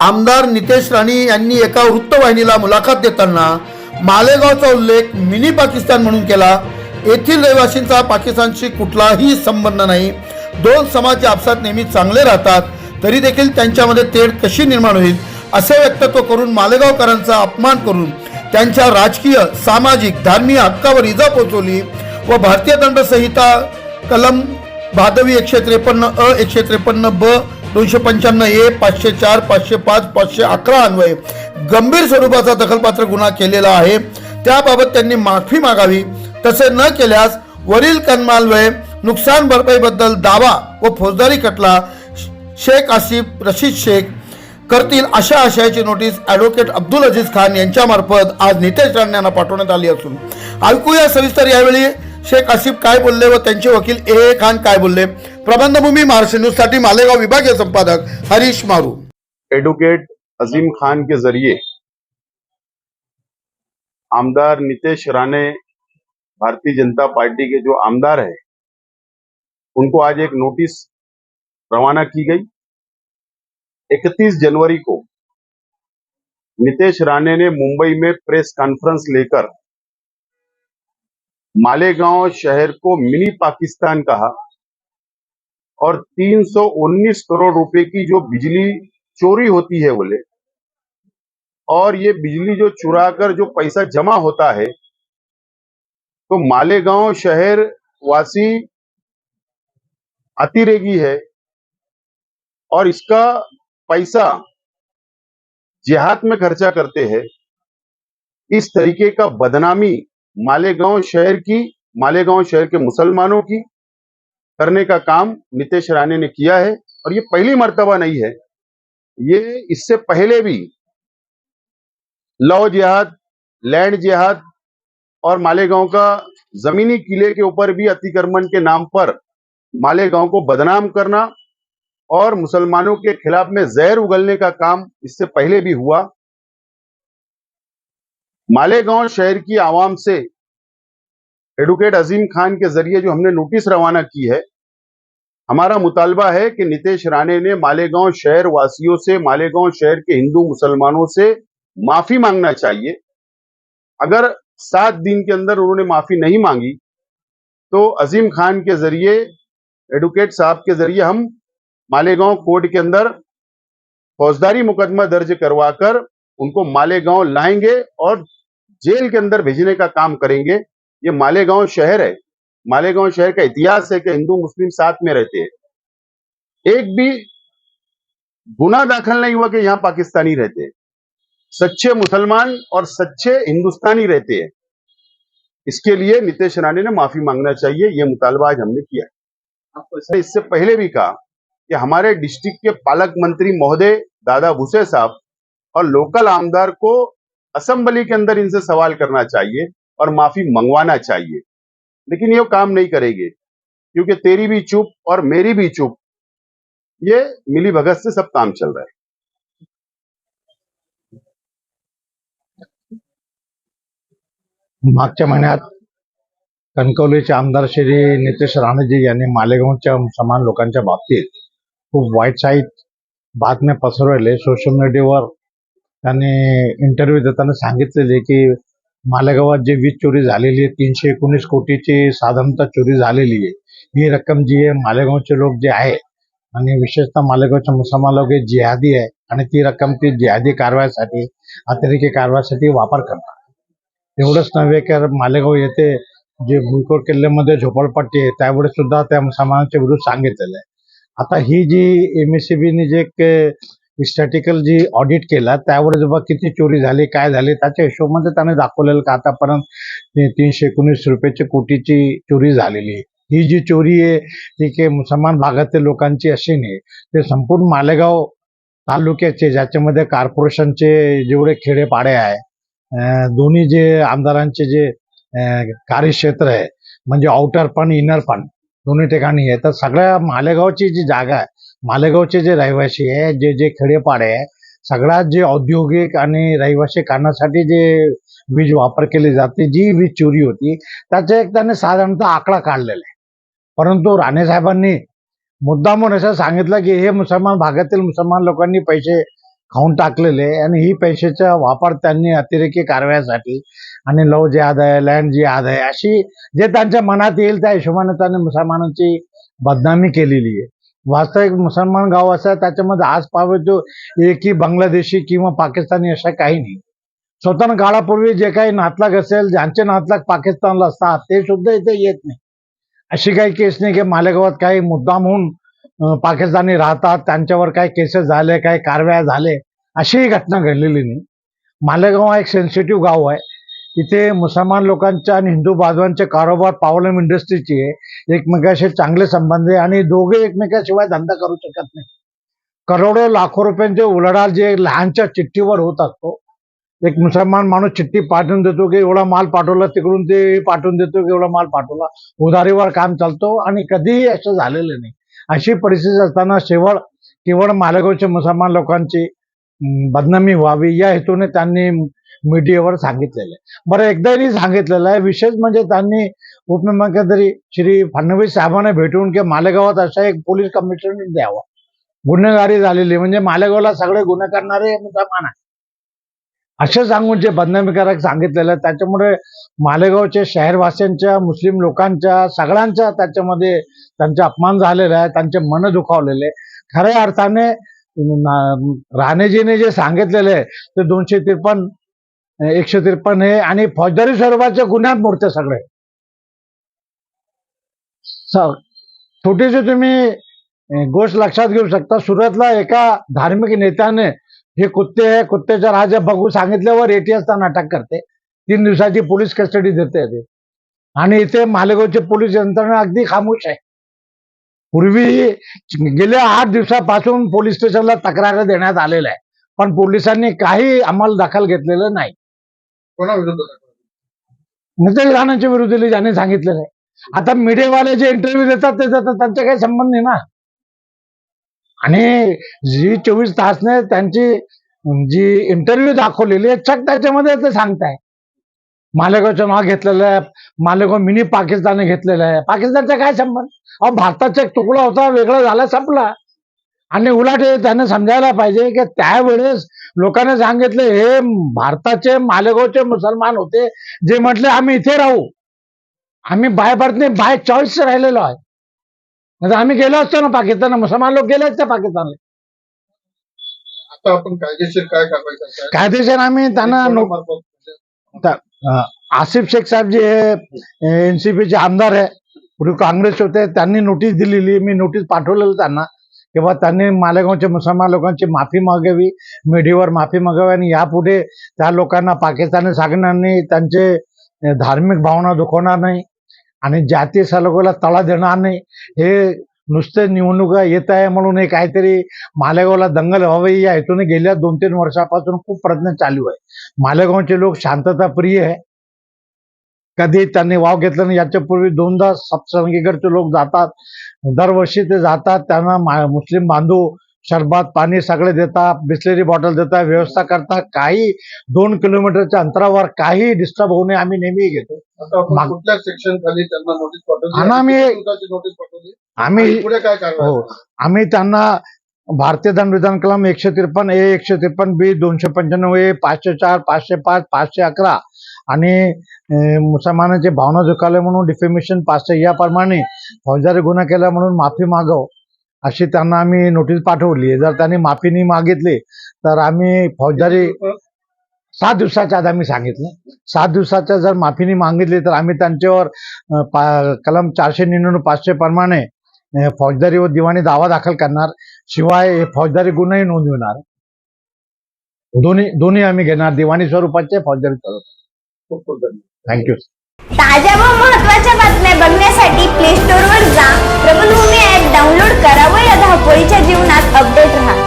आमदार नितेश राणे यांनी एका वृत्तवाहिनीला मुलाखत देताना मालेगावचा उल्लेख मिनी पाकिस्तान म्हणून केला. येथील रहिवासींचा पाकिस्तानशी कुठलाही संबंध नाही. दोन समाज आपसात नेहमी चांगले राहतात तरी देखील त्यांच्यामध्ये तेढ कशी निर्माण होईल असे व्यक्तत्व करून मालेगावकरांचा अपमान करून त्यांच्या राजकीय सामाजिक धार्मिक हक्कावर इजा पोचवली व भारतीय दंड संहिता कलम भादवी एकशे त्रेपन्न अ एकशे त्रेपन्न ब दोनशे पंच्याण्णव ए पाचशे चार पाचशे पाच पाचशे अकरा अन्वये. गंभीर स्वरूपाचा दखलपात्र गुन्हा केलेला आहे. त्याबाबत त्यांनी माफी मागावी. तसे न केल्यास वरील कन्मालवय नुकसान भरपाईबद्दल दावा व फौजदारी खटला शेख आसिफ रशीद शेख करतील अशा आशयाची नोटीस ॲडव्होकेट अब्दुल अजीज खान यांच्यामार्फत आज नितेश राणे यांना पाठवण्यात आली असून. ऐकूया सविस्तर यावेळी शेख आसिफ काय बोलले व त्यांचे वकील ए ए खान काय बोलले. प्रबंधभूमी महाराष्ट्र न्यूजसाठी मालेगाव विभागीय संपादक हरीश मारू. एडवोकेट अजीम खान के ज़रिए आमदार नितेश राणे भारतीय जनता पार्टी के जो आमदार है, उनको आज एक नोटिस रवाना की गई। 31 जनवरी को नितेश राणे ने मुंबई में प्रेस कॉन्फ्रेंस लेकर मालेगांव शहर को मिनी पाकिस्तान कहा। और 319 करोड़ रुपए की जो बिजली चोरी होती है बोले, और ये बिजली जो चुरा कर जो पैसा जमा होता है तो मालेगांव शहर वासी अतिरेगी है, और इसका पैसा जिहाद में खर्चा करते हैं, इस तरीके का बदनामी मालेगांव शहर की, मालेगांव शहर के मुसलमानों की करने का काम नितेश राणे ने किया है और ये पहली मर्तबा नहीं है। ये इससे पहले भी लव जिहाद, लैंड जिहाद और मालेगांव का जमीनी किले के ऊपर भी अतिक्रमण के नाम पर मालेगांव को बदनाम करना और मुसलमानों के खिलाफ में जहर उगलने का काम इससे पहले भी हुआ। मालेगांव शहर की आवाम से एडवोकेट अजीम खान के ज़रिए जो हमने नोटिस रवाना की है हमारा मुतालबा है कि नितेश राणे ने मालेगांव शहर वासियों से, मालेगांव शहर के हिंदू मुसलमानों से माफ़ी मांगना चाहिए। अगर सात दिन के अंदर उन्होंने माफ़ी नहीं मांगी तो अजीम खान के ज़रिए, एडवोकेट साहब के ज़रिए हम मालेगांव कोर्ट के अंदर फौजदारी मुकदमा दर्ज करवाकर उनको मालेगांव लाएँगे और जेल के अंदर भेजने का काम करेंगे। ये मालेगांव शहर है। मालेगांव शहर का इतिहास है कि हिंदू मुस्लिम साथ में रहते हैं। एक भी गुना दाखिल नहीं हुआ कि यहाँ पाकिस्तानी रहते हैं। सच्चे मुसलमान और सच्चे हिंदुस्तानी रहते हैं। इसके लिए नितेश राणे ने माफ़ी मांगना चाहिए, ये मुतालबा आज हमने किया है। इससे पहले भी कहा कि हमारे डिस्ट्रिक्ट के पालक मंत्री महोदय, दादा भूसे साहब और लोकल आमदार को असेंबली के अंदर इनसे सवाल करना चाहिए और माफ़ी मंगवाना चाहिए। लेकिन ये काम नहीं करेंगे क्योंकि तेरी भी चुप और मेरी भी चुप। ये मिली भगत से सब काम चल रहा है। मागच्या महिन्यात कणकवलीचे आमदार श्री नितेश राणेजी यांनी मालेगावच्या समान लोकांच्या बाबतीत खूप वाईट साईट बातम्या पसरवले. सोशल मीडियावर त्यांनी इंटरव्ह्यू देताना सांगितलेले की मालेगावात जे वीज चोरी झालेली आहे तीनशे एकोणीस कोटीची साधारणतः चोरी झालेली आहे. ही रक्कम जी आहे मालेगावचे लोक जे आहे आणि विशेषतः मालेगावच्या मुसलमान लोक जिहादी आहे आणि ती रक्कम ती जिहादी कारवाईसाठी अतिरेकी कारवाईसाठी वापर करतात. एवढंच नव्हे तर मालेगाव येथे जे भुईकोट किल्ल्यामध्ये झोपडपट्टी आहे त्यावेळी सुद्धा त्या मुसलमानांच्या विरुद्ध सांगितलेलं आहे. आता ही जी एम एस सी बीने जे स्टॅटिकल जी ऑडिट केला त्यावर जेव्हा किती चोरी झाली काय झाली त्याच्या हिशोबामध्ये त्याने दाखवलेलं का आतापर्यंत तीनशे एकोणीस रुपयाची कोटीची चोरी झालेली आहे. ही जी चोरी आहे ती काही मुसलमान भागातील लोकांची अशी नाही. ते संपूर्ण मालेगाव तालुक्याचे ज्याच्यामध्ये कॉर्पोरेशनचे जेवढे खेडेपाडे आहे दोन्ही जे आमदारांचे जे कार्यक्षेत्र आहे म्हणजे आउटर पण इनर पण दोन्ही ठिकाणी आहे. तर सगळ्या मालेगावची जी जागा आहे मालेगावचे जे रहिवासी आहे जे जे खेडेपाडे आहे सगळ्यात जे औद्योगिक आणि रहिवासी कारणासाठी जे वीज वापर केली जाते जी वीज चोरी होती त्याचा एक त्याने साधारणतः आकडा काढलेला आहे. परंतु राणे साहेबांनी मुद्दामून असं सांगितलं की हे मुसलमान भागातील मुसलमान लोकांनी पैसे खाऊन टाकलेले आहे आणि ही पैशाचा वापर त्यांनी अतिरेकी कारवायासाठी आणि लव जे आहे लँड जिहाद आहे अशी जे त्यांच्या मनात येईल त्या हिशोबाने त्यांनी मुसलमानांची बदनामी केलेली आहे. वास्तविक मुसलमान गाव असं त्याच्यामध्ये आज पाहावे तो एकही बांगलादेशी किंवा पाकिस्तानी अशा काही नाही. स्वतः काळापूर्वी जे काही नातलाग असेल ज्यांचे नातलाग पाकिस्तानला असतात ते सुद्धा इथे येत नाही. अशी काही केस नाही की मालेगावात काही मुद्दाम होऊन पाकिस्तानी राहतात त्यांच्यावर काही केसेस झाले काही कारवाया झाले अशीही घटना घडलेली नाही. मालेगाव हा एक सेन्सिटिव्ह गाव आहे. इथे मुसलमान लोकांच्या आणि हिंदू बांधवांचे कारोबार पावलम इंडस्ट्रीची आहे एकमेकाशी चांगले संबंध आहे आणि दोघे एकमेकाशिवाय धंदा करू शकत नाही. करोडो लाखो रुपयांचे उलाढाल जे लहानच्या चिठ्ठीवर होत असतो एक मुसलमान माणूस चिठ्ठी पाठवून देतो की एवढा माल पाठवला तिकडून ते पाठवून देतो की एवढा माल पाठवला उधारीवर काम चालतो आणि कधीही असं झालेलं नाही. अशी परिस्थिती असताना शेवळ केवळ मालेगावच्या मुसलमान लोकांची बदनामी व्हावी या हेतूने त्यांनी मीडियावर सांगितलेलं आहे. बरं एकदाही सांगितलेलं आहे. विशेष म्हणजे त्यांनी उपमुख्यमंत्री श्री फडणवीस साहेबांना भेटून की मालेगावात असा एक पोलीस कमिशनर द्यावा. गुन्हेगारी झालेली म्हणजे मालेगावला सगळे गुन्हे करणारे मान आहे. असं सांगून जे बदनामीकारक सांगितलेलं आहे त्याच्यामुळे मालेगावच्या शहरवासियांच्या मुस्लिम लोकांच्या सगळ्यांच्या त्याच्यामध्ये त्यांचा अपमान झालेला आहे. त्यांचे मन दुखावलेले खऱ्या अर्थाने राणेजीने जे सांगितलेले आहे ते दोनशे त्रेपन्न एकशे त्रेपन्न हे आणि फौजदारी स्वरूपाच्या गुन्ह्यात मोडते सगळे. छोटीशी तुम्ही गोष्ट लक्षात घेऊ शकता. सुरतला एका धार्मिक नेत्याने हे कुत्ते हे कुत्त्याच्या राजा बघू सांगितल्यावर एटी असताना अटक करते. तीन दिवसाची पोलीस कस्टडी देते ते. आणि इथे मालेगावचे पोलीस यंत्रणा अगदी खामोश आहे. पूर्वी गेल्या आठ दिवसापासून पोलीस स्टेशनला तक्रार देण्यात आलेल्या आहे पण पोलिसांनी काही अंमल दाखल घेतलेलं नाही. नितेश राणांच्या विरुद्ध ज्यांनी सांगितलेलं आहे आता मीडियावाले जे इंटरव्ह्यू देतात ते देतात त्यांचा काही संबंध नाही ना. आणि जी चोवीस तासने त्यांची जी इंटरव्ह्यू दाखवलेली आहे चक त्याच्यामध्ये ते सांगताय. मालेगावचं नाव घेतलेलं आहे मालेगाव मिनी पाकिस्तानने घेतलेलं आहे. पाकिस्तानचा काय संबंध? अहो भारताचा एक तुकडा होता वेगळा झाला संपला. आणि उलट त्याने समजायला पाहिजे की त्यावेळेस लोकांनी सांगितले हे भारताचे मालेगावचे मुसलमान होते जे म्हटले आम्ही इथे राहू. आम्ही बाय बर्थ नाही बाय चॉईस राहिलेलो आहे. तर आम्ही गेलो असतो ना पाकिस्तान मुसलमान लोक गेले असते पाकिस्तानला. आता आपण कायदेशीर काय करताय? कायदेशीर आम्ही त्यांना अं, आसिफ शेख साहेब जे एनसीपीचे आमदार आहे पूर्वी काँग्रेस होते त्यांनी नोटीस दिलेली मी नोटीस पाठवलेलं त्यांना. किंवा त्यांनी मालेगावच्या मुसलमान लोकांची माफी मागावी मीडियावर माफी मागावी आणि यापुढे त्या लोकांना पाकिस्तानी सांगणार नाही त्यांचे धार्मिक भावना दुखवणार नाही आणि जाती सलोकाला तळा देणार नाही. हे नुसते निवडणुका येत आहे म्हणून हे काहीतरी मालेगावला दंगल व्हावी या हेतूने गेल्या दोन तीन वर्षापासून खूप प्रयत्न चालू आहे. मालेगावचे लोक शांतता प्रिय आहे. कधी त्यांनी वाव घेतला नाही. याच्यापूर्वी दोनदा सप्तसंगीकडचे लोक जातात. दरवर्षी ते जातात. त्यांना मुस्लिम बांधव शरबत पाणी सगळे देतात बिस्लेरी बॉटल देतात व्यवस्था करतात. काही दोन किलोमीटरच्या अंतरावर काही डिस्टर्ब होऊ नये आम्ही नेहमी घेतो. कुठल्या सेक्शन खाली त्यांना नोटीस पाठवली? आम्ही- आम्ही हो. आम्ही त्यांना भारतीय संविधान कलम एकशे त्रेपन्न ए एकशे त्रेपन्न बी दोनशे पंच्याण्णव ए पाचशे चार पाचशे पाच पाचशे अकरा. आणि मुसलमानाची मुसलमानांची भावना झुकावल्या म्हणून डिफेमेशन पाचशे याप्रमाणे फौजदारी गुन्हा केला म्हणून माफी मागव अशी त्यांना आम्ही नोटीस पाठवली. जर त्यांनी माफी नाही मागितली तर आम्ही फौजदारी सात दिवसाच्या आधी आम्ही सांगितलं. सात दिवसाच्या जर माफीने मागितली तर आम्ही त्यांच्यावर पा- कलम चारशे निन्याण्णव पाचशे प्रमाणे फौजदारी व दिवाणी दावा दाखल करणार. शिवाय फौजदारी गुन्हाही नोंदविणार दोन्ही दोन्ही आम्ही घेणार. दिवाणी स्वरूपाचे फौजदारी स्वरूप खूप खूप धन्यवाद थँक्यू ताज्या व महत्त्वाच्या बातम्या बघण्यासाठी प्ले स्टोअरवर जा. प्रबलभूमी ऍप डाउनलोड करा व या धावपळीच्या जीवनात अपडेट राहा.